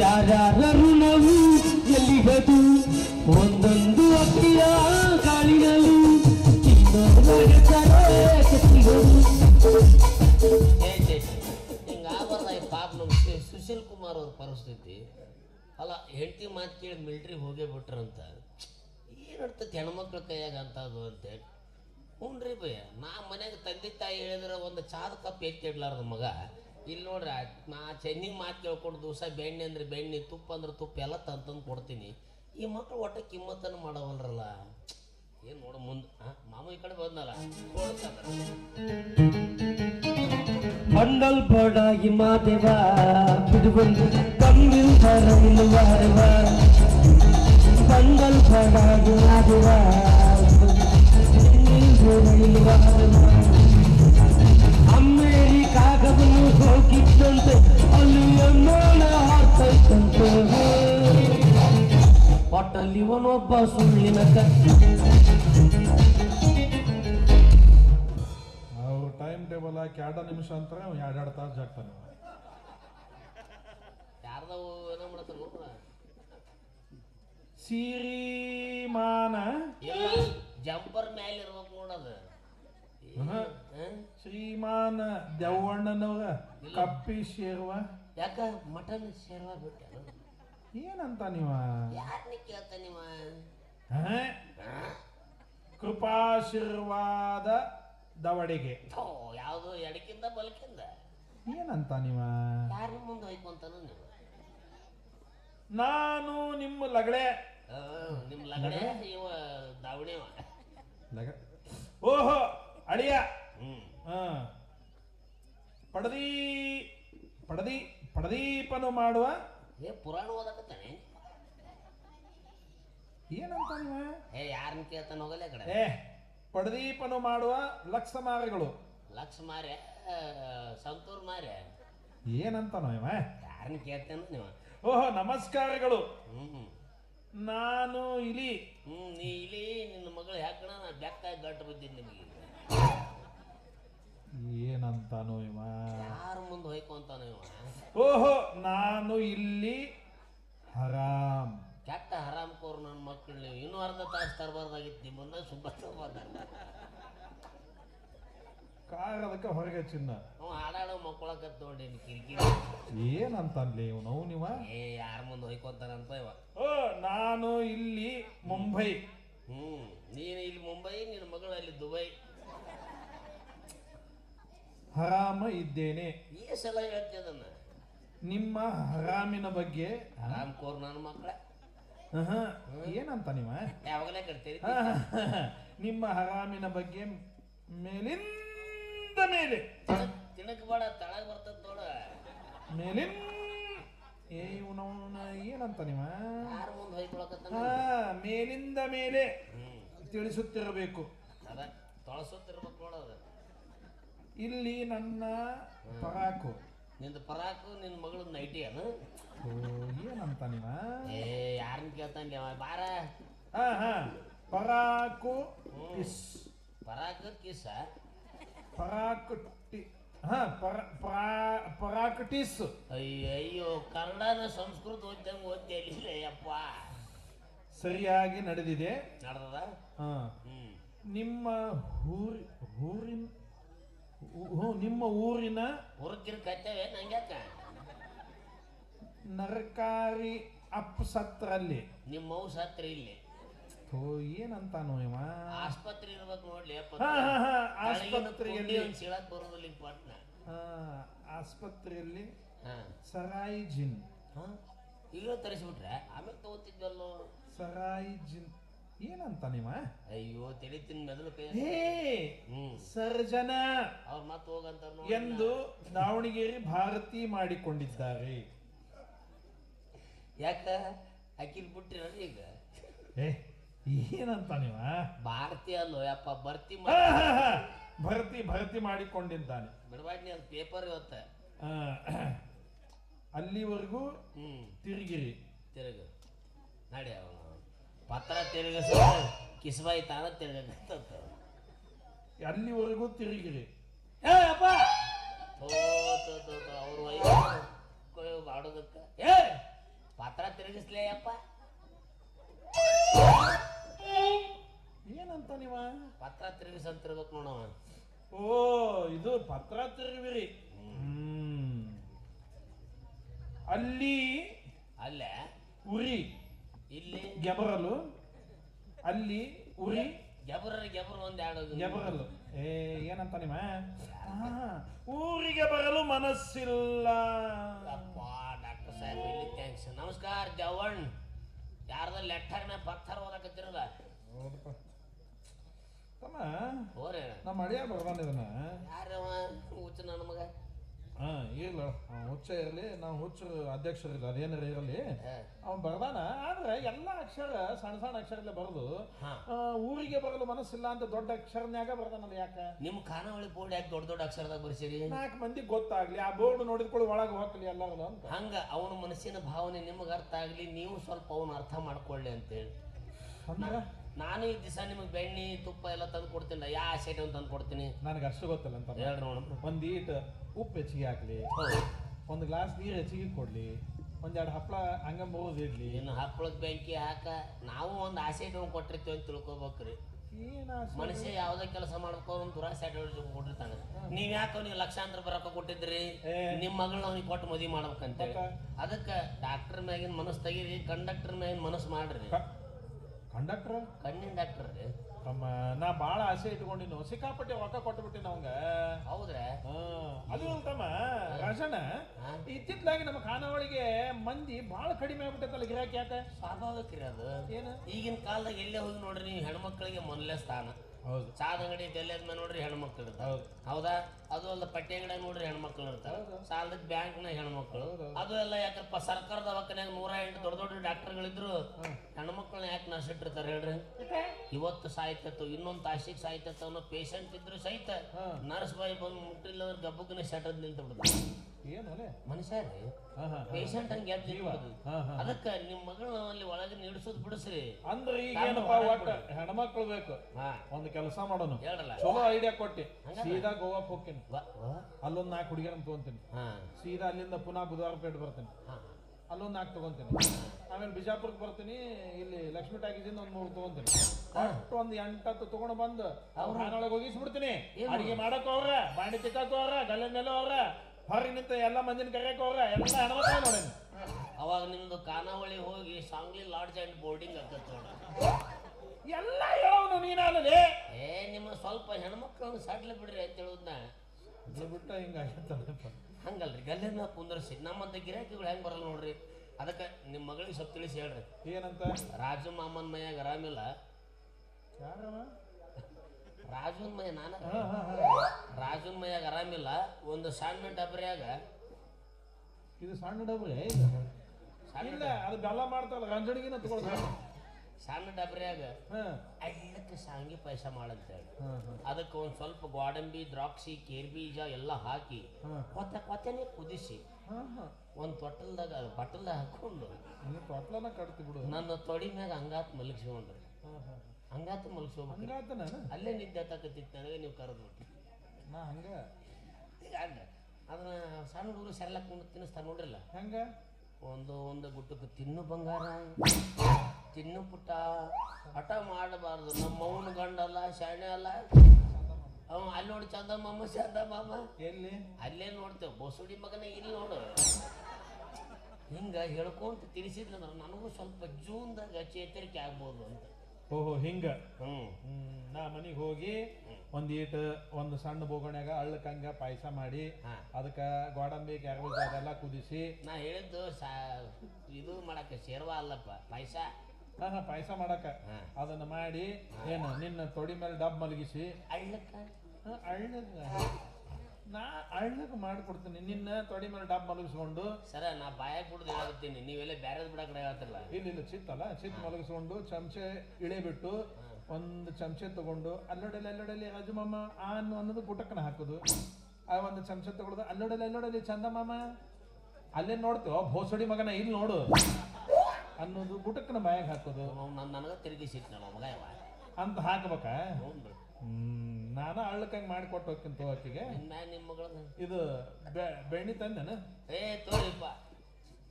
ಯಾರ್ಯಾರ ಋಣವು ಎಲ್ಲಿಗದು ಒಂದೊಂದು ಅಕ್ಕಿಯ ಸು- ಸುಶೀಲ್ ಕುಮಾರ್ ಅವ್ರ ಪರಿಸ್ಥಿತಿ. ಅಲ್ಲ, ಹೆಂಡತಿ ಮಾತು ಕೇಳಿ ಮಿಲ್ಟ್ರಿ ಹೋಗೇ ಬಿಟ್ರಂತ. ಏನು ಇರ್ತೈತಿ ಹೆಣ್ಮಕ್ಳ ಕೈಯಾಗ ಅಂತದು ಅಂತೇಳಿ ಹ್ಞೂ ರೀ ಭಯ್ಯ, ನಾ ಮನ್ಯಾಗ ತಂದೆ ತಾಯಿ ಹೇಳಿದ್ರೆ ಒಂದು ಚಾದ ಕಪ್ ಎತ್ತಿಡ್ಲಾರ್ದ ಮಗ. ಇಲ್ಲಿ ನೋಡ್ರಿ, ನಾ ಚೆನ್ನಿ ಮಾತು ಕೇಳ್ಕೊಂಡು ದಿವಸ ಬೆಣ್ಣೆ ಅಂದ್ರೆ ಬೆಣ್ಣೆ, ತುಪ್ಪ ಅಂದ್ರೆ ತುಪ್ಪ ಎಲ್ಲ ತಂದು ಕೊಡ್ತೀನಿ. ಈ ಮಕ್ಳು ಒಟ್ಟ ಕಿಮ್ಮತ್ತನ್ನು ಮಾಡವಲ್ರಲ್ಲ. ಏನು ನೋಡು ಮುಂದೆ ಮಾಮ ಈ ಕಡೆ ಬಂದಲ್ಲ ಮಂಡಲ್ ಬಡಾಗಿ ಮಾದೇವ ಬಿಡುವಂದು ತಮ್ಮಿಲ್ ಬರವಿಲ್ಲವಾರವ ಮಂಡಲ್ ಹೋಗಿದ್ದಂತೆ ಅಲ್ಲಿ ಮೋಣ ಹಾರ್ತೈತಂತೆ ಒಟ್ಟಲ್ಲಿ ಒನೊಬ್ಬ ಸುಳ್ಳಿನ ಕತ್ತಿ ಅವ್ರು ಟೈಮ್ ಟೇಬಲ್ ಹಾಕಿ ಎರಡು ನಿಮಿಷ ಅಂತಾರೆ ಅವ್ನು ಎರಡು ಎರಡು ತಾಸು ಜಾಗ್ತಾನೆ ಅವ. ಯಾರ್ದವು ಏನೋ ಮಾಡ್ತಾರೆ? ಸಿರಿಮಾನ. ಜಂಪರ್ ಮ್ಯಾಲ ಇರ್ಬೇಕು ನೋಡೋದು ಹ್ಮ್? ಶ್ರೀಮಾನ ದೆವ್ವಣ್ಣನವ್ರ ಕಪ್ಪಿ ಶೇರ್ವ. ಯಾಕ ಮಟನ್ ಶೇರ್ವ ಬಿಟ್ಟ? ಏನಂತ ನೀವ? ಯಾರನ್ನ ಕೇಳ್ತ ನೀವ? ಹಾ? ಕೃಪಾಶೀರ್ವಾದ ದವಡಿಗೆ. ಯಾವುದು ಎಡಕಿಂದ ಬಲಕಿಂದ ಏನಂತ ನೀವ? ಯಾರ ಮುಂದೆ ಹೋಯ್ಕೊಂತ ನೀವು ನಾನು ನಿಮ್ಮ ಲಗಡೆ. ನಿಮ್ಮ ನಿಮ್ ಲಗಡೆ? ಇವ ದಾವಣಿವ. ಲಗ ಓಹೋ ಅಳಿಯ. ಪಡದಿ ಪಡದಿ ಪಡದೀಪನು ಮಾಡುವ ಏ ಪುರಾಣ ಓದಕತ್ತಾನೆ. ಏನಂತ ಏ ಯಾರನ್ನ ಕೇಳ್ತಾನ ಹೋಗಲ್ಲ ಕಡೆ. ಏ ಪಡದೀಪನು ಮಾಡುವ ಲಕ್ಷ ಮಾರಿಗಳು ಲಕ್ಷ ಮಾರ್ಯ ಆ, ಸಂತೂರ್ ಮಾರ್ಯ ಏನಂತ ಇವ? ಯಾರನ್ನ ಕೇಳ್ತಾನ ನೀವ? ಓಹೋ ನಮಸ್ಕಾರಗಳು. ಹ್ಮ್. ನಾನು ಇಲಿ. ಹ್ಮ್ ನೀ ಇಲಿ ನಿನ್ನ ಮಗಳು ಯಾಕಣ ನಾ ಬೆಕ್ಕಾಗಿ ಗಂಟು ಬಿದ್ದೀನಿ ನಿಮಗೆ. ಏನಂತಾನು ಇವ? ಯಾರ ಮುಂದೆ ಹೋಯ್ಕೊಂತಾನ ಇವ? ಓಹೋ ನಾನು ಇಲ್ಲಿ ಹರಾಮ್. ಕೆಟ್ಟ ಹರಾಮ್ ಕೋರ್ ನನ್ನ ಮಕ್ಕಳು ನೀವು. ಇನ್ನೂ ಅರ್ಧ ತಾಸು ತರಬಾರ್ದಾಗಿತ್ತು. ನಿಮ್ಮನ್ನ ಸುಬ್ಬ ಕಾಗದಕ್ಕೆ ಕಾರ್ ಅದಕ್ಕೆ ಹೊರಗೆ ಚಿನ್ನ. ಅವ ಹಾಡಾಡೋ ಮಕ್ಕಳಕತ್ ನೋಡಿ ಕಿರಿಕಿರಿ. ಏನಂತನ್ಲಿ ಇವನು? ನೀವ ಏ ಯಾರ ಮುಂದೆ ಹೋಯ್ಕೊಂತಾನಂತ ಇವ? ಓ ನಾನು ಇಲ್ಲಿ ಮುಂಬೈ. ಹ್ಞೂ ನೀನು ಇಲ್ಲಿ ಮುಂಬೈ ನಿನ್ನ ಮಗಳು ಅಲ್ಲಿ ದುಬೈ. ಹರಾಮ ಇದ್ದೇನೆ. ಈ ಸಲ ಹೇಳ್ತಿದ್ದನ್ನ ನಿಮ್ಮ ಹರಾಮಿನ ಬಗ್ಗೆ ಹರಾಮ್ ಕೋರ್ ನನ್ನ ಮಕ್ಕಳ ಆಹಾ, ಏನಂತ ನೀವ? ಯಾವಾಗಲೇ ಕಟ್ತೀರಿ ಆಹಾ, ನಿಮ್ಮ ಹರಾಮಿನ ಬಗ್ಗೆ ಮೇಲಿಂದ ಮೇಲೆ. ತಿನ್ನಕ್ ಬೇಡ ತಳಗ್ ಬರ್ತದ ನೋಡ. ಮೇಲಿಂದ ಏ ಇವನವನ ಏನಂತ ನೀವ? ಯಾರ ಮುಂದೆ ಹಾ ಮೇಲಿಂದ ಮೇಲೆ ತಿಳಿಸುತ್ತಿರಬೇಕು. ಅದ ತೊಳಸುತ್ತಿರ್ಬೇಕು ನೋಡೋದು ಇಲ್ಲಿ ನನ್ನ ಪರಾಕು. ನಿಂದ ಪರಾಕು ನಿನ್ನ ಮಗಳು ನೈಟಿ ಅದು. ಏನಂತ ನೀವ? ಏ ಯಾರನ್ನ ಕೇಳ್ತಾನೆ ಬಾರ. ಹಾ ಹಾ. ಪರಾಕು ಇಸ್ ಪರಾಕು ಕಿಸ? ಪರಾಕು ಟಿ ಹಾ ಪರ ಪರಾ- ಟಿಸ್. ಅಯ್ಯೋ ಅಯ್ಯೋ ಕನ್ನಡನ ಸಂಸ್ಕೃತ ಓದ್ದಂಗೆ ಓದ್ತಿಲ್ಲ ಯಪ್ಪ. ಸರಿಯಾಗಿ ನಡೆದಿದೆ. ನಡ್ದದ? ಹಾ. ನಿಮ್ಮ ಊರಿ ಊರಿನ ಹ್ಞೂ, ನಿಮ್ಮ ಊರಿನ ಹುರುಕಿರ್ ಕತ್ತೇವೆ ನಂಗ್ಯಾಕ ನರಕಾರಿ ಅಪ್ಸತ್ರಲ್ಲಿ ನಿಮ್ಮ ಮೌ ಸತ್ರ ಇಲ್ಲಿ. ಥೋ ಏನಂತಾನೋ ಇವ? ಆಸ್ಪತ್ರೆ ಇರ್ಬೇಕು ನೋಡ್ಲಿ ಅಪ್ಪ. ಹಾ, ಹಾ, ಹಾ, ಆಸ್ಪತ್ರೆಯಲ್ಲಿ. ಸೀಳಕ್ ಬರೋದಿಲ್ಲ ಪಟ್ನ. ಆಸ್ಪತ್ರೆಯಲ್ಲಿ ಹಾ. ಸರಾಯಿ ಜಿನ್. ಹಾ? ಈಗ ತರಿಸ್ಬಿಟ್ರೆ? ಆಮೇಲೆ ತಗೋತಿದ್ವಲ್ಲೋ? ಸರಾಯಿ ಜಿನ್. ಏನಂತ ನಿಮ್ಮ ಅಯ್ಯೋ ತಿಳಿತೀನಿ ಕೈ ಹೇ ಸರ್ಜನ. ಅವ್ರ ಮತ್ತೆ ಹೋಗಂತ ಎಂದು ದಾವಣಗೆರೆ ಭಾರತಿ ಮಾಡಿಕೊಂಡಿದ್ದಾರೆ. ಯಾಕ? ಅಕ್ಕಿಲ್ ಬಿಟ್ರಿ ಈಗ. ಏ ಏನಂತ ನೀವ? ಭಾರತಿ ಅಲ್ಲೋ ಯಪ್ಪ ಭರ್ತಿ. ಭರ್ತಿ ಭರ್ತಿ ಮಾಡಿಕೊಂಡಿದ್ದಾನೆ. ಬಿಡಬಾಡ್ನಿ ಅದು ಪೇಪರ್ ಇವತ್ತ. ಅಲ್ಲಿವರೆಗೂ ಹ್ಮ್. ತಿರುಗಿರಿ. ತಿರುಗು. ನಡೆ ಅವನು. ಪತ್ರ ತಿರುಗಿಸ ಕಿಸ್ಬಾಯಿ ತಾನ ತಿರುಗತ್ತ ಅಲ್ಲಿವರೆಗೂ ತಿರುಗಿರಿ. ಏ ಅಪ್ಪ! ಥೋ ಥೋ ಥೋ ಥೋ ಅವ್ರ ವೈಫ್ ಆಡೋದಕ್ಕ ಏ ಪತ್ರ ತಿರುಗಿಸ್ಲೇ ಅಪ್ಪ. ಏನಂತ ನೀವ? ಪತ್ರ ತಿರುಗಿಸಂತಿರ್ಬೇಕು ನೋಡವ ಓ ಇದು ಪತ್ರ ತಿರುಗಿರಿ. ಹ್ಮ್. ಅಲ್ಲಿ ಅಲ್ಲೇ? ಉರಿ. ಇಲ್ಲಿ ಗೆಬರಲು ಅಲ್ಲಿ ಉರಿ ಗೆಬರ ಗೆಬರ್ ಒಂದ್ ಎರಡು ಗೆಬರಲು. ಏ ಏನಂತ ನಿಮ್ಮ? ಊರಿಗೆ ಬರಲು ಮನಸ್ಸಿಲ್ಲ. ಅಪ್ಪ ಡಾಕ್ಟರ್ ಸಾಹೇಬ್ ಇಲ್ಲಿ ಥ್ಯಾಂಕ್ಸ್ ನಮಸ್ಕಾರ ಜವಣ್ ಯಾರ್ದ ಲೆಟರ್ ಮ್ಯಾಗ ಪತ್ಥರ ಓದಕತ್ತಿರಲ್ಲ. ಹೌದಪ್ಪ. ತಮ್ಮ ಹೋರೆ ನಮ್ಮ ಅಳಿಯ ಬರ್ದಾನ ಇದನ್ನ. ಯಾರವ? ಹುಚ್ಚ ನನ್ನ ಮಗ. ಹಾ ಇಲ್ಲ. ಹುಚ್ಚ ಇರಲಿ ನಾವು ಹುಚ್ಚರು ಅಧ್ಯಕ್ಷರಿಲ್ಲ ಅದೇನಾರ ಇರಲಿ. ಅವ್ನು ಬರ್ದಾನ ಆದ್ರೆ ಎಲ್ಲ ಅಕ್ಷರ ಸಣ್ಣ ಸಣ್ಣ ಅಕ್ಷರಲ್ಲೇ ಬರೆದು ಊರಿಗೆ ಬರಲು ಮನಸ್ಸಿಲ್ಲ ಅಂತ ದೊಡ್ಡ ಅಕ್ಷರನ್ಯಾಗ ಬರ್ದಾನಲ್ಲ ಯಾಕೆ? ನಿಮ್ ಖಾನಾವಳಿ ಬೋರ್ಡ್ ಯಾಕೆ ದೊಡ್ಡ ದೊಡ್ಡ ಅಕ್ಷರದಾಗ ಬರ್ಸಿರಿ? ನಾಲ್ಕು ಮಂದಿ ಗೊತ್ತಾಗ್ಲಿ ಆ ಬೋರ್ಡ್ ನೋಡಿದ್ಕೊಳ್ಳಿ ಒಳಗೆ ಹೋಗ್ಲಿ ಎಲ್ಲರೂ ಅಂತ. ಹಂಗ ಅವನ ಮನಸ್ಸಿನ ಭಾವನೆ ನಿಮಗೆ ಅರ್ಥ ಆಗ್ಲಿ ನೀವು ಸ್ವಲ್ಪ ಅವನು ಅರ್ಥ ಮಾಡ್ಕೊಳ್ಳಿ ಅಂತೇಳಿ. ಅಂದ್ರೆ? ನಾನು ಈ ದಿವಸ ನಿಮಗೆ ಬೆಣ್ಣೆ ತುಪ್ಪ ಎಲ್ಲ ತಂದು ಕೊಡ್ತೀನಿ ಯಾ ಸೈಟ್ ತಂದು ಕೊಡ್ತೀನಿ. ನನಗೆ ಅಷ್ಟು ಗೊತ್ತಿಲ್ಲ ಅಂತ ಹೇಳಿ ನೋಡಿ ಒಂದೀಟು ಈಟ್ ಉಪ್ಪು ಹೆಚ್ಚಿಗೆ ಹಾಕ್ಲಿ. ಒಂದು ಗ್ಲಾಸ್ ನೀರು ಹೆಚ್ಚಿಗೆ ಕೊಡ್ಲಿ. ಒಂದೆರಡು ಹಪ್ಪಳ ಹಂಗೆ ಮುಗಿದು ಇಡ್ಲಿ. ಇನ್ನು ಹಪ್ಪಳದ ಬೆಂಕಿ ಹಾಕ. ನಾವು ಒಂದು ಆಸೆ ಇಟ್ಕೊಂಡು ಕೊಟ್ಟಿರ್ತೀವಿ ಅಂತ ತಿಳ್ಕೊಬೇಕ್ರಿ. ರೀ ಮನುಷ್ಯ ಯಾವ್ದೇ ಕೆಲಸ ಮಾಡ್ಕೋ ಒಂದು ದುರಾಸೆ ಅಡ್ವೈಸ್ ಕೊಟ್ಟಿರ್ತಾನೆ. ನೀವ್ ಯಾಕೆ ಅವ್ನಿಗೆ ಲಕ್ಷಾಂತರ ರೊಕ್ಕ ಕೊಟ್ಟಿದ್ರಿ ನಿಮ್ಮ ನಿಮ್ ಮಗಳನ್ನ ಅವ್ನಿಗೆ ಕೊಟ್ಟು ಮದುವೆ ಮಾಡ್ಬೇಕಂತ. ಅದಕ್ಕೆ ಡಾಕ್ಟರ್ ಮ್ಯಾಗಿನ ಮನಸ್ಸು ತೆಗೀರಿ ಕಂಡಕ್ಟರ್ ಮ್ಯಾಗಿನ ಮನಸ್ಸು ಮಾಡ್ರಿ. ಕಂಡಕ್ಟರ್? ಕಣ್ಣಿನ ಡಾಕ್ಟರ್ ರೀ. ತಮ್ಮ ನಾ ಬಾಳ ಆಸೆ ಇಟ್ಕೊಂಡಿನ ಸಿಕ್ಕಾಪಟ್ಟೆ ಒಕ್ಕ ಕೊಟ್ಟು ಬಿಟ್ಟಿನ ಅವಂಗ. ಹೌದ್ರಾ? ಅದು ತಮ್ಮ ರಾಜಣ್ಣ? ಇತ್ತಿತ್ತಲಾಗಿ ನಮ್ಮ ಖಾನಾವಳಿಗೆ ಮಂದಿ ಬಾಳ ಕಡಿಮೆ ಆಗ್ಬಿಟ್ಟೈತಲ್ಲ ಗಿರಾಕಿ ಯಾಕೆ ಸ್ವಾಭಾವಿಕ ರೀ ಅದು. ಏನು? ಈಗಿನ ಕಾಲದಾಗ ಎಲ್ಲೇ ಹೋಗಿ ನೋಡ್ರಿ ನೀವು ಹೆಣ್ಮಕ್ಳಿಗೆ ಮೊದಲೇ ಸ್ಥಾನ. ಹೌದು. ಸಾದ ಅಂಗಡಿ ತೆಲ್ಯದ ಮೇಲೆ ನೋಡ್ರಿ ಹೆಣ್ಮಕ್ಳು ಹೌದು. ಹೌದಾ? ಅದು ಅಲ್ಲ ಪಟ್ಟಿ ಅಂಗಡಿ ನೋಡ್ರಿ ಹೆಣ್ಮಕ್ಳು ಇರ್ತಾವ. ಸಾಲದ ಬ್ಯಾಂಕ್ನ ಹೆಣ್ಮಕ್ಳು. ಅದು ಎಲ್ಲ ಯಾಕಪ್ಪ ಸರ್ಕಾರದ ದವಾಖಾನ್ಯಾಗ ನೂರ ಎಂಟು ದೊಡ್ಡ ದೊಡ್ಡ ಡಾಕ್ಟರ್ಗಳಿದ್ರು. ಹೆಣ್ಮಕ್ಳನ್ನ ಯಾಕೆ ನರ್ಸಿಟ್ಟಿರ್ತಾರೆ ಹೇಳ್ರಿ? ಇವತ್ತು ಸಾಯ್ತತ್ತು ಇನ್ನೊಂದು ತಾಸಿಗೆ ಸಾಯ್ತತ್ತು ಅನ್ನೋ ಪೇಷಂಟ್ ಇದ್ರು ಸಹಿತ ನರ್ಸ್ ಬಾಯಿ ಬಂದು ಮುಟ್ಟಿಲ್ಲ ಅಂದ್ರೆ ಗಬ್ಬಕ್ಕನೆ ನಿಂತ ನಿಂತು ಏನು ಅಲೆ? ಮನುಷ್ಯ ರೀ. ಪೇಷಂಟ್ ಹಂಗೆ ಎದ್ದು ಅದಕ್ಕೆ ನಿಮ್ಮ ಮಗಳನ್ನ ಅಲ್ಲಿ ಒಳಗೆ ನಿಡ್ಸೋದು ಬಿಡಿಸ್ರಿ. ಅಂದ್ರೆ ಈಗ ಏನಪ್ಪ ಒಟ್ಟ ಹೆಣ್ಮಕ್ಳು ಬೇಕು. ಒಂದು ಕೆಲಸ ಮಾಡೋನು. ಹೇಳ್ರಲ್ಲ. ಚಲೋ ಐಡಿಯಾ ಕೊಟ್ಟಿ. ಸೀದಾ ಗೋವಾಕ್ ಹೋಗ್ತೀನಿ? ಅಲ್ಲೊಂದ್ ನಾಲ್ಕು ಹುಡುಗಿಯರನ್ನ ತಗೊಂತೀನಿ. ಸೀದಾ ಅಲ್ಲಿಂದ ಪುನಃ ಬುಧವಾರ ಪೇಟೆ ಬರ್ತೀನಿ. ಅಲ್ಲೊಂದ್ ನಾಲ್ಕು ತಗೊಂತೀನಿ. ಆಮೇಲೆ ಬಿಜಾಪುರಕ್ಕೆ ಬರ್ತೀನಿ. ಇಲ್ಲಿ ಲಕ್ಷ್ಮಿ ಟಾಕೀಸಿಂದ ಒಂದ್ ಮೂರು ತಗೊಂತೀನಿ. ಅಷ್ಟು ಒಂದ್ ಎಂಟತ್ತು ತಗೊಂಡು ಬಂದು ಅವ್ರ ಮನೆಯೊಳಗೆ ಹೋಗಿಸ್ಬಿಡ್ತೀನಿ. ಅಡಿಗೆ ಮಾಡಕ್ಕೂ ಅವ್ರ ಬಾಂಡಿ ತಿಕ್ಕಕ್ ಅವ್ರ ಗಲ್ಲೆ ಮೇಲೆ ಹೋಗ್ರ ಹೊರಗೆ ನಿಂತ ಎಲ್ಲ ಮಂದಿನ ಕರೆಯಕ್ಕೆ ಹೋಗ್ರ ಎಲ್ಲ ಹೆಣ್ಮಕ್ಳ ನೋಡಿ ಅವಾಗ ನಿಮ್ದು ಖಾನಾವಳಿ ಹೋಗಿ ಸಾಂಗ್ಲಿ ಲಾಡ್ಜ್ ಅಂಡ್ ಬೋರ್ಡಿಂಗ್ ಅಂತ ನೋಡ. ಎಲ್ಲ ಹೇಳೋನು ನೀನಲ್ಲೇ ಏ ನಿಮ್ಮ ಸ್ವಲ್ಪ ಹೆಣ್ಮಕ್ಳನ್ನ ಸಡ್ಲ ಬಿಡ್ರಿ ಅಂತ ಹೇಳುದ್ನ. ಬಿಟ್ಟ ಹಿಂಗಾಗಿತ್ತಲ್ಲಪ್ಪ ಹಂಗಲ್ರಿ ಗಲ್ಲೆನ ಕುಂದರ್ಸಿ. ನಮ್ಮಂತ ಗಿರಾಕಿಗಳು ಹೆಂಗ್ ಬರಲ್ಲ ನೋಡ್ರಿ. ಅದಕ್ಕೆ ನಿಮ್ಮ ಮಗಳಿಗೆ ಸ್ವಲ್ಪ ತಿಳಿಸಿ ಹೇಳ್ರಿ. ಏನಂತ? ರಾಜು ಮಾಮನ್ ಮೈಯಾಗ ಆರಾಮಿಲ್ಲ ಯಾರವ? ರಾಜುನ್ ಮೈ ನಾನ ರಾಜನ್ ಮೈಯಾಗ ಆರಾಮಿಲ್ಲ ಒಂದು ಸಣ್ಣ ಡಬ್ರಿಯಾಗ. ಇದು ಸಣ್ಣ ಡಬ್ರಿ? ಇಲ್ಲ ಅದು ಬೆಲ್ಲ ಮಾಡ್ತಾವಲ್ಲ ಗಂಜಡಿಗಿನ ತಗೊಳ್ತಾರೆ. ಸಣ್ಣ ಡಬ್ರಿಯಾಗ ಹಾ. ಅಳ್ಳಕ್ಕೆ ಶಾಂಗಿ ಪಾಯಸ ಮಾಡಂತೇಳಿ. ಅದಕ್ಕೆ ಒಂದು ಸ್ವಲ್ಪ ಗೋಡಂಬಿ ದ್ರಾಕ್ಷಿ ಕೇರ್ ಬೀಜ ಎಲ್ಲ ಹಾಕಿ ಕೊತ್ತ ಕೊತ್ತನೆ ಕುದಿಸಿ ಒಂದು ತೊಟ್ಟಲ್ದಾಗ ಬಟ್ಟಲ್ದಾಗ ಹಾಕೊಂಡು ತೊಟ್ಲನ ಕಟ್ತಿ ಬಿಡು. ನನ್ನ ತೊಡಿ ಮ್ಯಾಗ ಹಂಗಾತ್ ಮಲಗಿಸ್ಕೊಂಡ್ರಿ. ಹಂಗಾತ ಮಲಗಿಸ್ಕೋಬೇಕು. ಹಂಗಾತ ನಾನು? ಅಲ್ಲೇ ನಿದ್ದೆ ಹತ್ತಕತ್ತಿತ್ತು ನನಗೆ ನೀವು ಕರೆದು ನಾ ಹಂಗ? ಈಗ ಅದನ್ನ ಸಣ್ಣ ಹುಡುಗರು ಸರಳ ಕೊಂಡು ತಿನ್ನಿಸ್ತಾರೆ ನೋಡ್ರಲ್ಲ? ಹಂಗ? ಒಂದು ಒಂದು ಗುಟ್ಟಕ್ಕೆ ತಿನ್ನು ಬಂಗಾರ ತಿನ್ನು ಪುಟ್ಟ ಹಠ ಮಾಡಬಾರ್ದು. ನಮ್ಮ ಅವನ ಗಂಡಲ್ಲ ಶಾಣೆ ಅಲ್ಲ. ಅವ ಅಲ್ಲಿ ನೋಡಿ ಚಂದ ಮಾಮ ಚಂದ ಮಾಮ. ಎಲ್ಲಿ? ಅಲ್ಲೇ ನೋಡ್ತೇವೆ. ಬಸುಡಿ ಮಗನ ಇಲ್ಲಿ ನೋಡು. ಹಿಂಗ ಹೇಳ್ಕೊಂತ ತಿಳಿಸಿದ್ಲಂದ್ರೆ ನನಗೂ ಸ್ವಲ್ಪ ಜೂನ್ದಾಗ ಚೇತರಿಕೆ ಆಗ್ಬೋದು ಅಂತ. ಓಹೋ ಹಿಂಗ. ನಾ ಮನಿಗೆ ಹೋಗಿ ಒಂದ್ ಈಟ್ ಒಂದು ಸಣ್ಣ ಬೋಗಣ್ಯಾಗ ಅಳ್ಳಕಂಗ ಪಾಯಸ ಮಾಡಿ. ಅದಕ್ಕ ಗೋಡಂಬಿ ಕ್ಯಾರಬೀಜ ಅದೆಲ್ಲ ಕುದಿಸಿ. ನಾ ಹೇಳಿದ್ದು ಇದು ಮಾಡಕ್ಕೆ ಸೇರ್ವ ಅಲ್ಲಪ್ಪ ಪಾಯಸ. ಹಾ ಹಾ ಪಾಯಸ ಮಾಡಕ. ಅದನ್ನ ಮಾಡಿ ಏನು ನಿನ್ನ ತೊಡಿ ಮೇಲೆ ಡಬ್ ಮಲಗಿಸಿ. ಅಳ್ಳಕ್ಕ ಹಾ, ಅಳ್ಳಗ ನಾ ಅಳ್ಳಕ್ಕೆ ಮಾಡ್ಕೊಡ್ತೀನಿ. ನಿನ್ನ ತೊಡಿ ಮೇಲೆ ಡಬ್ ಮಲಗಿಸ್ಕೊಂಡು. ಸರ ನಾ ಬಾಯಾಗ ಬಿಡ್ದು ಹೇಳತ್ತೀನಿ ನೀವೆಲ್ಲ ಬ್ಯಾರೆದ್ ಬಿಡಕ್ ಹೇಳ್ತಿಲ್ಲ. ಇಲ್ಲ ಇಲ್ಲ ಚಿತ್ತಲ್ಲ ಚಿತ್ ಮಲಗಿಸ್ಕೊಂಡು ಚಮಚೆ ಇಳೆ ಬಿಟ್ಟು ಒಂದು ಚಮಚೆ ತಗೊಂಡು ಅಲ್ಲೊಡಲಿ ಅಲ್ಲೊಡಲಿ ಅಜಮಮ್ಮ ಆ ಅನ್ನು ಅನ್ನೋದು ಗುಟಕ್ಕನ ಹಾಕೋದು. ಆ ಒಂದು ಚಮಚೆ ತಗೊಳ್ಳೋದು. ಅಲ್ಲೊಡಲಿ ಅಲ್ಲೊಡಲಿ ಚಂದ ಮಾಮ. ಅಲ್ಲೇ ನೋಡ್ತೀವ. ಭೋಸಡಿ ಮಗನ ಇಲ್ಲಿ ನೋಡು. ಅನ್ನೋದು ಗುಟಕ್ಕನ ಬಾಯಾಗ ಹಾಕೋದು. ನನಗೆ ನಮ್ಮ ಮಗ ಅಂತ ಹಾಕ್ಬೇಕಾ? ಹ್ಞೂ ನಾನು ಮಾಡಿ ಕೊಟ್ಟು ಹೋಗ್ತೀನಿ ಆಕಿಗೆ ನಿಮ್ಮ ಮಗಳನ್ನ? ಇದು ಬೆ- ಬೆಣ್ಣೆ ತಂದೆನ? ಏ ತೋರಿಪ್ಪ.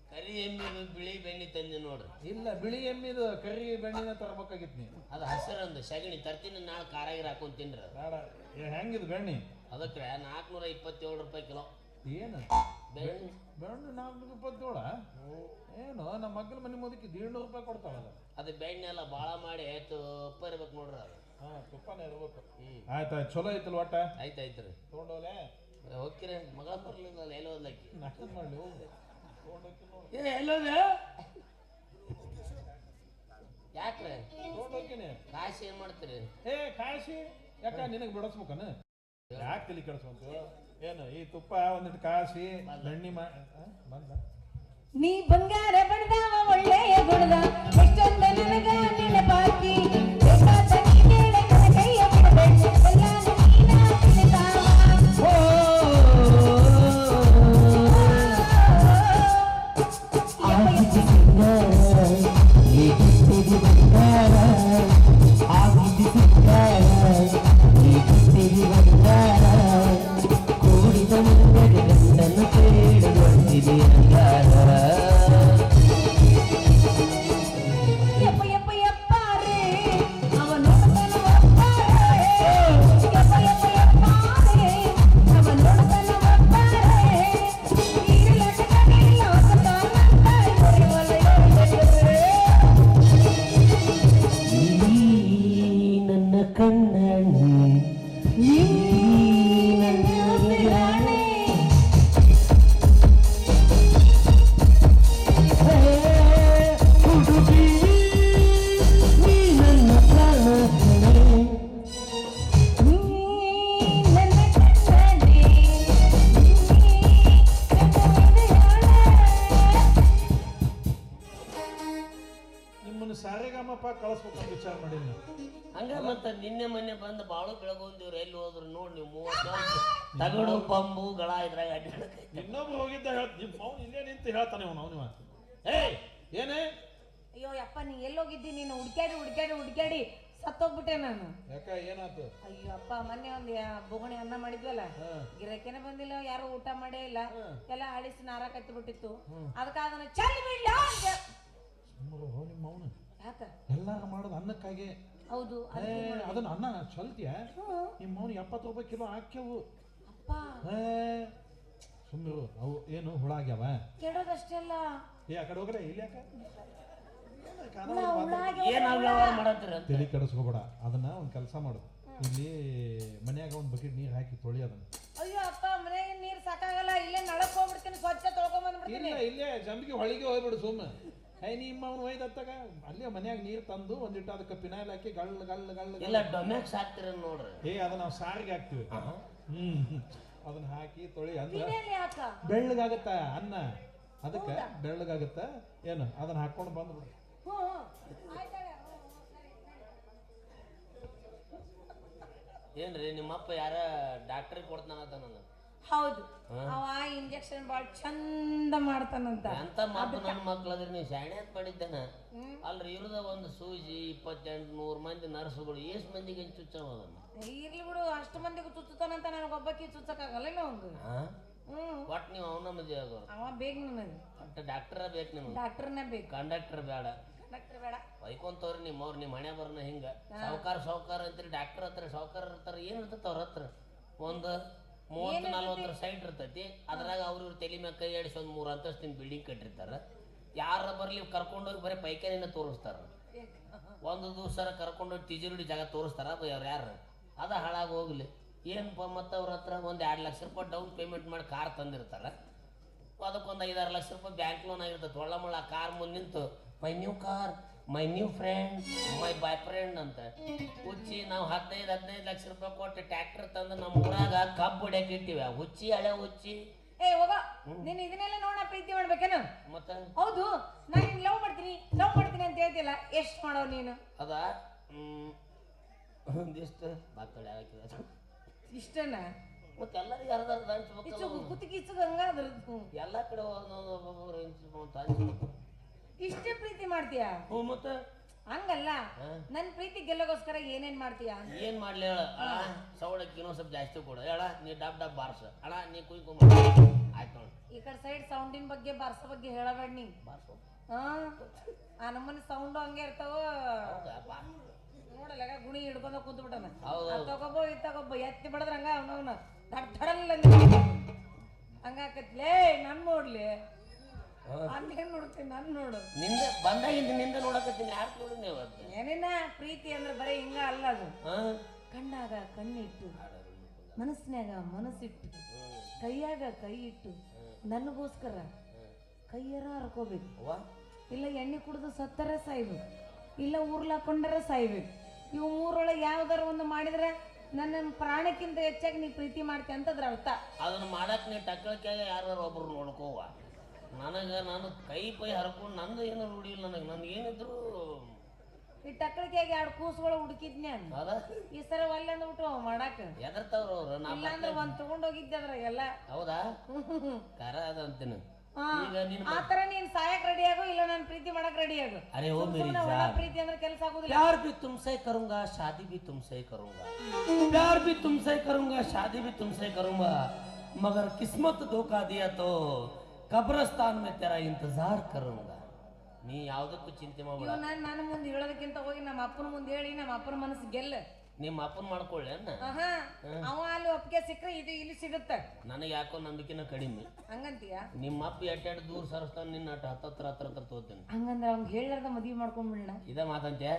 ಕರಿ ಎಮ್ಮಿದು ಬಿಳಿ ಬೆಣ್ಣೆ ತಂದೆ ನೋಡ್ರಿ. ಇಲ್ಲ ಬಿಳಿ ಎಮ್ಮಿದು ಕರಿ ಬೆಣ್ಣಿನ ತರಬೇಕಾಗಿತ್ತು ನೀ ಅದು ಹಸಿರಂದು ಸಗಣಿ ತರ್ತೀನಿ ನಾಳೆ ಕಾರಾಗಿರ ಹಾಕೊಂಡ್ ತಿನ್ರಿ ಅದು. ಬೇಡ ಏ, ಹೆಂಗಿದು ಬೆಣ್ಣಿ? ಅದಕ್ಕೆ ನಾಲ್ಕುನೂರ ಇಪ್ಪತ್ತೇಳು ರೂಪಾಯಿ ಕಿಲೋ. ಏನು? ಬೆಣ್ಣೆ? ಬೆಣ್ಣು ನಾಲ್ಕು ಇಪ್ಪತ್ತೇಳ? ಏನು ನಮ್ಮ ಮಗ್ಗಲ ಮನೆ ಮುದಕ್ಕೆ ಏಳ್ನೂರು ರೂಪಾಯಿ ಕೊಡ್ತಾವಲ್ಲ ಅದು ಬೆಣ್ಣೆ ಎಲ್ಲ ಭಾಳ ಮಾಡಿ ತುಪ್ಪ ಇರ್ಬೇಕು ನೋಡ್ರಿ ಅದು. ತುಪ್ಪನೇ ಇರ್ಬೇಕು ಆಯ್ತು ಆಯ್ತಾಯ್ತು ಚಲೋ ಐತಲ್ ಒಟ್ಟ? ಆಯ್ತು ಆಯ್ತು ರೀ. ತೊಗೊಂಡೋಲೆ ಹೋಗ್ತೀರಿ ಮಗಳ ಬರ್ಲಿಲ್ಲ ಎಲ್ಲ ಓದ್ಲಕ್ಕಿ ನಾಟಕ ಮಾಡ್ಲಿ ಹೋಗು. ಏ ಎಲ್ಲೋದ ಯಾಕ್ರೆ? ತೊಗೊಂಡೋಗ್ತೀನಿ. ಕಾಶಿ ಏನ್ ಮಾಡ್ತೀರಿ? ಏ ಕಾಶಿ? ಯಾಕ ನಿನಗೆ ಬಿಡಿಸ್ಬೇಕನ? ಯಾಕೆ ತಲೆ ಕೆಡಿಸ್ಕೊಂತು? ಏನು ಈ ತುಪ್ಪ ಒಂದಿಟ್ಟು ಕಾಸಿ ಬೆಣ್ಣಿ ಮಾ ಬಂದ. ನೀ ಬಂಗಾರ ಬಡ್ದಾವ ಒಳ್ಳೆಯ ಗುಣದ. ಎಷ್ಟೊಂದ ನನಗ ಗಳ ಇದ್ರಾಗ ಅಡ್ಡಾಡಕೈತಿ ಇನ್ನೊಬ್ರು ಹೋಗಿದ್ದ ಹೇಳ್ ನಿಮ್ಮ ಅವ್ನು ಇಲ್ಲೇ ನಿಂತು ಹೇಳ್ತಾನೆ ಅವನು ಅವನು ಏಯ್ ಏನೇ? ಅಯ್ಯೋ ಅಪ್ಪ ನೀ ಎಲ್ಲೋಗಿದ್ದಿ? ನೀನು ಹುಡ್ಕ್ಯಾಡಿ ಹುಡ್ಕ್ಯಾಡಿ ಹುಡ್ಕ್ಯಾಡಿ ಸತ್ತೋಗ್ಬಿಟ್ಟೆ ನಾನು. ಯಾಕ ಏನಾಯ್ತು ಅಯ್ಯೋ ಅಪ್ಪ ಮೊನ್ನೆ ಒಂದು ಬೋಗಣಿ ಅನ್ನ ಮಾಡಿದ್ವಲ್ಲ? ಗಿರಕ್ಕೇನೆ ಗಿರಕಿನ ಬಂದಿಲ್ಲ ಯಾರು ಊಟ ಮಾಡೇ ಇಲ್ಲ. ಎಲ್ಲ ಅಳಿಸಿ ನಾರ ಕತ್ತಿ ಬಿಟ್ಟಿತ್ತು ಅದಕ್ಕೆ ಅದನ್ನ ಚಲ್ ಬಿಡ್ಲ. ನಿಮ್ಮ ಅವನು ಯಾಕ? ಎಲ್ಲಾರ ಮಾಡೋದು ಅನ್ನಕ್ಕಾಗಿ. ಹೌದು ಅದನ್ನ ಅನ್ನ ಚಲ್ತಿಯ. ನಿಮ್ಮ ಅವನು ಎಪ್ಪತ್ತು ರೂಪಾಯಿ ಕಿಲೋ ಹಾಕ್ಯವು. ಸುಮ್ಮರು ಅವು ಏನು ಹುಳ ಆಗ್ಯಾವ? ಕೆಡೋದಷ್ಟೇ ಅಲ್ಲ ಏ ಆ ಕಡೆ ಹೋಗ್ರೆ ಇಲ್ಲಿ ಯಾಕ ತಲೆ ಕೆಡಿಸ್ಕೋಬೇಡ. ಅದನ್ನ ಒಂದು ಕೆಲಸ ಮಾಡು. ಇಲ್ಲಿ ಮನ್ಯಾಗ ಒಂದು ಬಕೆಟ್ ನೀರು ಹಾಕಿ ತೊಳಿ ಅದನ್ನ. ಅಯ್ಯೋ ಅಪ್ಪ ಮನೆಗೆ ನೀರು ಸಾಕಾಗಲ್ಲ. ಇಲ್ಲೇ ನಳಕ್ ಹೋಗ್ಬಿಡ್ತೀನಿ ಸ್ವಚ್ಛ ತೊಳ್ಕೊಂಡ್ ಬಂದ್ಬಿಡ್ತೀನಿ. ಇಲ್ಲ ಇಲ್ಲೇ ಜಂಬಿಗೆ ಹೊಳಿಗೆ ಹೋಗ್ಬಿಡು ಸುಮ್ಮ ಐ ನಿಮ್ಮ ಅವನು ಒಯ್ದತ್ತಾಗ ಅಲ್ಲೇ ಮನ್ಯಾಗ ನೀರು ತಂದು ಒಂದಿಟ್ಟು ಅದಕ್ಕೆ ಪಿನಾಯ್ಲ್ ಹಾಕಿ ಗಳ್ಳ ಗಳ್ಳ ಗಳ್ಳ ಇಲ್ಲ ಗಳ್ಳ. ಡೊಮ್ಯಾಕ್ಸ್ ಹಾಕ್ತೀರ ನೋಡ್ರಿ. ಏ ಅದನ್ನ ನಾವು ಸಾರಿಗೆ ಹಾಕ್ತಿವಿ. ಹ್ಮ್. ಅದನ್ನ ಹಾಕಿ ತೊಳಿ ಅಂದ್ರೆ ಬೆಳ್ಳಗಾಗತ್ತ ಅನ್ನ? ಅದಕ್ಕೆ ಬೆಳ್ಳಗಾಗತ್ತ? ಏನು? ಅದನ್ನ ಹಾಕೊಂಡು ಬಂದ್ಬಿಡು ಏನ್ರಿ ನಿಮ್ಮಪ್ಪ ಯಾರ ಡಾಕ್ಟರ್ ಕೊಡ್ತಾನಂತ ನಾನು ಹೌದು. ಅವ ಇಂಜೆಕ್ಷನ್ ಬಾಳ್ ಚಂದ ಮಾಡ್ತಾನಂತ. ಅಂತ ಮಾತು ನನ್ನ ಮಕ್ಳು ಅದ್ರಿ ನೀವು ಶಾಣೆ ಅಂತ ಮಾಡಿದ್ದೇನ ಅಲ್ರಿ ಇರದ ಒಂದು ಸೂಜಿ ಇಪ್ಪತ್ತೆಂಟು ನೂರು ಮಂದಿ ನರ್ಸ್ಗಳು ಎಷ್ಟು ಮಂದಿಗೆ ಚುಚ್ಚವ ಇರ್ಲಿ ಬಿಡು ಅಷ್ಟು ಮಂದಿಗೆ ಚುಚ್ಚುತ್ತಾನಂತ ನನಗೊಬ್ಬಕ್ಕೆ ಚುಚ್ಚಕ್ಕಾಗಲ್ಲ ಅವಂಗ ಹ್ಮ್. ಒಟ್ಟು ನೀವು ಅವನ ಮದುವೆ ಆಗೋ ಅವ ಬೇಕು ನನಗೆ. ಒಟ್ಟು ಡಾಕ್ಟರ ಬೇಕು ನಿಮ್ಗೆ. ಡಾಕ್ಟರ್ನೇ ಬೇಕು. ಕಂಡಕ್ಟರ್ ಬೇಡ. ಕಂಡಕ್ಟರ್ ಬೇಡ. ಬೈಕೊಂತವ್ರಿ ನಿಮ್ಮ ಅವ್ರು ನಿಮ್ಮ ಹಣೆ ಬರ್ನ ಹಿಂಗ. ಸಾವುಕಾರ ಸಾವುಕಾರ ಅಂತೀರಿ ಡಾಕ್ಟರ್ ಹತ್ರ ಸಾವುಕಾರ ಇರ್ತಾರ ಏನು ಇರ್ತೈತೆ ಅವ್ರ ಹತ್ರ? ಒಂದು ಮೂವತ್ತು ನಲ್ವತ್ತರ ಸೈಟ್ ಇರ್ತೈತಿ. ಅದ್ರಾಗ ಅವ್ರ ಇವ್ರ ತಲೆ ಮ್ಯಾಗ ಕೈ ಆಡಿಸಿ ಒಂದು ಮೂರು ಅಂತಸ್ತಿನ ಬಿಲ್ಡಿಂಗ್ ಕಟ್ಟಿರ್ತಾರ. ಯಾರ ಬರ್ಲಿ ಕರ್ಕೊಂಡೋಗಿ ಬರೀ ಪೈಖಾನಿನ ತೋರಿಸ್ತಾರ. ಒಂದು ದಿವಸ ಕರ್ಕೊಂಡೋಗಿ ತಿಜುರುಡಿ ಜಾಗ ತೋರಿಸ್ತಾರ. ಅದು ಅವ್ರು ಯಾರು? ಅದ ಹಾಳಾಗಿ ಹೋಗ್ಲಿ. ಏನಪ್ಪ ಮತ್ತೆ ಅವ್ರ ಹತ್ರ ಒಂದು ಎರಡು ಲಕ್ಷ ರೂಪಾಯಿ ಡೌನ್ ಪೇಮೆಂಟ್ ಮಾಡಿ ಕಾರ್ ತಂದಿರ್ತಾರ. ಅದಕ್ಕೊಂದು ಐದಾರು ಲಕ್ಷ ರೂಪಾಯಿ ಬ್ಯಾಂಕ್ ಲೋನ್ ಆಗಿರ್ತದೆ ಒಳ್ಳ ಮುಳ್ಳ ಕಾರ್ ಮುಂದೆ ನಿಂತು my new car my new friend my boyfriend ಅಂತ. ಹುಚ್ಚಿ ನಾವು ಹದಿನೈದು ಹದಿನೈದು ಲಕ್ಷ ರೂಪಾಯಿ ಕೊಟ್ಟು ಟ್ರ್ಯಾಕ್ಟರ್ ತಂದು ನಮ್ಮ ಊರಾಗ ಕಬ್ಬು ಹೊಡಿಯಕ್ಕೆ ಇಟ್ಟಿವಿ. ಆ ಹುಚ್ಚಿ ಹಳೆ ಹುಚ್ಚಿ. ಏ ಹೋಗ. ನೀನ್ ಇದನ್ನೆಲ್ಲ ನೋಡ ಪ್ರೀತಿ ಮಾಡ್ಬೇಕೇನು? ಮತ್ತೆ? ಹೌದು. ನಾನು ನಿನ್ ಲವ್ ಮಾಡ್ತೀನಿ ಲವ್ ಮಾಡ್ತೀನಿ ಅಂತ ಹೇಳ್ತಿಲ್ಲ ಎಷ್ಟು ಮಾಡೋ ನೀನು? ಅದ? ಒಂದಿಷ್ಟು ಬಾತಳೆ ಹಾಕಿದ. ಇಷ್ಟನ ಮತ್ತೆ ಎಲ್ಲರಿಗೂ ಅರ್ಧ ಅರ್ಧ ಹಂಚ್ಬೇಕು. ಕುತ್ತಿಗೆ ಇಚ್ಚುಗ ಹಂಗಾದ್ರದ್ದು ಎಲ್ಲ ಕಡೆ ಒಬ್ಬೊಬ್ಬರು ಹಂಚ್ಬೇಕು ಅಂತ ಹಂಚ್ಬೇಕು ಇಷ್ಟೇ ಪ್ರೀತಿ ಮಾಡ್ತೀಯ? ಹ್ಞೂ ಮತ್ತೆ? ಹಂಗಲ್ಲ. ನನ್ ಪ್ರೀತಿ ಗೆಲ್ಲಗೋಸ್ಕರ ಏನೇನ್ ಮಾಡ್ತೀಯ? ಏನ್ ಮಾಡ್ಲಿ ಹೇಳ? ಸವಳಕ್ಕೆ ಇನ್ನೊಂದ್ ಸ್ವಲ್ಪ ಜಾಸ್ತಿ ಕೊಡು. ಹೇಳ ನೀ ಡಬ್ ಡಬ್ ಬಾರ್ಸ. ಅಣ್ಣ ನೀ ಕುಯ್ ಕುಂಬ. ಆಯ್ತು ಈ ಕಡೆ ಸೈಡ್ ಸೌಂಡಿನ ಬಗ್ಗೆ ಬಾರ್ಸ ಬಗ್ಗೆ ಹೇಳಬೇಡ ನೀ. ಬಾರ್ಸು? ಆ ನಮ್ಮನೆ ಸೌಂಡು ಹಂಗೆ ಇರ್ತಾವ. ನೋಡಲ್ಲ ಗುಣಿ ಹಿಡ್ಕೊಂಡ ಕೂತ್ ಬಿಟ್ಟನ ತಗೊಬ್ಬ ಇದ್ ತಗೊಬ್ಬ ಎತ್ತಿ ಬಿಡದ್ರ ಹಂಗ ಅವನವನ ದಡ್ ದಡಲ್ಲ ಹಂಗಾಕತ್ಲೇ ನನ್ ನೋಡ್ಲಿ. ನೋಡ್ತೀನಿ ನಾನು ನೋಡು. ನಿಂದ ಬಂದಾಗಿಂದ ನಿಂದ ನೋಡಕತ್ತೀನಿ. ಯಾರು ಅವತ್ತು ಏನೇನ ಪ್ರೀತಿ ಅಂದ್ರೆ ಬರೀ ಹಿಂಗ ಅಲ್ಲ ಅದು. ಹಾ. ಕಣ್ಣಾಗ ಕಣ್ಣಿಟ್ಟು ಮನಸ್ಸಿನಾಗ ಮನಸ್ಸಿಟ್ಟು ಕೈಯಾಗ ಕೈ ಇಟ್ಟು ನನಗೋಸ್ಕರ ಕೈಯರ ಹರ್ಕೋಬೇಕು. ಇಲ್ಲ ಎಣ್ಣೆ ಕುಡಿದು ಸತ್ತರ ಸಾಯ್ಬೇಕು. ಇಲ್ಲ ಊರ್ಲಾಕೊಂಡರ ಸಾಯ್ಬೇಕು. ಇವು ಮೂರೊಳಗೆ ಯಾವ್ದಾರ ಒಂದು ಮಾಡಿದ್ರೆ ನನ್ನ ಪ್ರಾಣಕ್ಕಿಂತ ಹೆಚ್ಚಾಗಿ ನೀ ಪ್ರೀತಿ ಮಾಡ್ತೀಯ ಅಂತದ್ರ ಅರ್ಥ. ಅದನ್ನ ಮಾಡಕ್ ನೀ ಟಕ್ಕಳಕ್ಕೆ ಯಾರು ಒಬ್ರು ನೋಡ್ಕೋವ ನನಗೆ ನಾನು ಕೈ ಪೈ ಹರ್ಕೊಂಡು ನಂದು ಏನು ರೂಢಿಲ್ಲ ನನಗೆ ನನಗೆ ಏನಿದ್ರು ಈ ಟಕ್ಕಳಿಕೆಯಾಗಿ ಎರಡು ಕೂಸುಗಳು ಹುಡುಕಿದ್ನೆ ಅನ್ ಅದ ಈ ಸರ ಒಲ್ಲೆ ಅಂದ್ಬಿಟ್ಟು ಅವ ಮಾಡಾಕ ಎದರ್ತಾವ್ರ ಅವ್ರು ನಾ ಇಲ್ಲ ಅಂದ್ರೆ ಒಂದ್ ತಗೊಂಡೋಗಿದ್ದೆ ಅದ್ರಾಗೆಲ್ಲ ಹೌದಾ ಕರ ಅದ ಅಂತೀನಿ ಹಾ. ಈಗ ನಿನ್ ಆ ತರ ನೀನ್ ಸಾಯಕ್ ರೆಡಿ ಆಗು ಇಲ್ಲ ನಾನು ಪ್ರೀತಿ ಮಾಡಕ್ ರೆಡಿ ಆಗು ಅರೆ ಓ ಮೇರಿ ಸುಮ್ನೆ ಒಳ ಜಾನ್ ಪ್ರೀತಿ ಅಂದ್ರೆ ಕೆಲಸ ಆಗುದಿಲ್ಲ प्यार भी तुमसे करूंगा शादी भी तुमसे करूंगा प्यार भी तुमसे करूंगा शादी भी तुमसे करूंगा मगर किस्मत धोखा दिया तो ಕಬ್ರಸ್ತಾನ ಮೇ ಇಂತಜಾರ್ ಕರೋಂಗ. ನೀ ಯಾವ್ದಕ್ಕೂ ಚಿಂತೆ ಮಾಡ್ಬೋದು ನಾನು ನನ್ನ ಮುಂದೆ ಹೇಳೋದಕ್ಕಿಂತ ಹೋಗಿ ನಮ್ಮ ಅಪ್ಪನ ಮುಂದೆ ಹೇಳಿ ನಮ್ಮ ಅಪ್ಪನ ಮನಸ್ಸು ಗೆಲ್ಲ. ನಿಮ್ಮ ಅಪ್ಪನ ಮಾಡ್ಕೊಳ್ಳಿ ಅಣ್ಣ ಅವ ಅಲ್ಲಿ ಒಪ್ಪಿಗೆ ಸಿಕ್ಕರೆ ಇದು ಇಲ್ಲಿ ಸಿಗುತ್ತೆ. ನನಗೆ ಯಾಕೋ ನಂಬಿಕೆನ ಕಡಿಮೆ. ಹಂಗಂತೀಯ? ನಿಮ್ಮ ಅಪ್ಪ ಎಟ್ಟೆಡ್ ದೂರ ಸರಿಸ್ತಾನ ನಿನ್ನ ಅಟ ಹತ್ತತ್ರ ಹತ್ರ ಹತ್ರ ತೋತೇನೆ. ಹಂಗಂದ್ರೆ ಅವ್ನ್ ಹೇಳಾರ್ದ ಮದ್ವಿ ಮಾಡ್ಕೊಂಡ್ಬಿಡಣ ಇದ ಮಾತಂತೆ?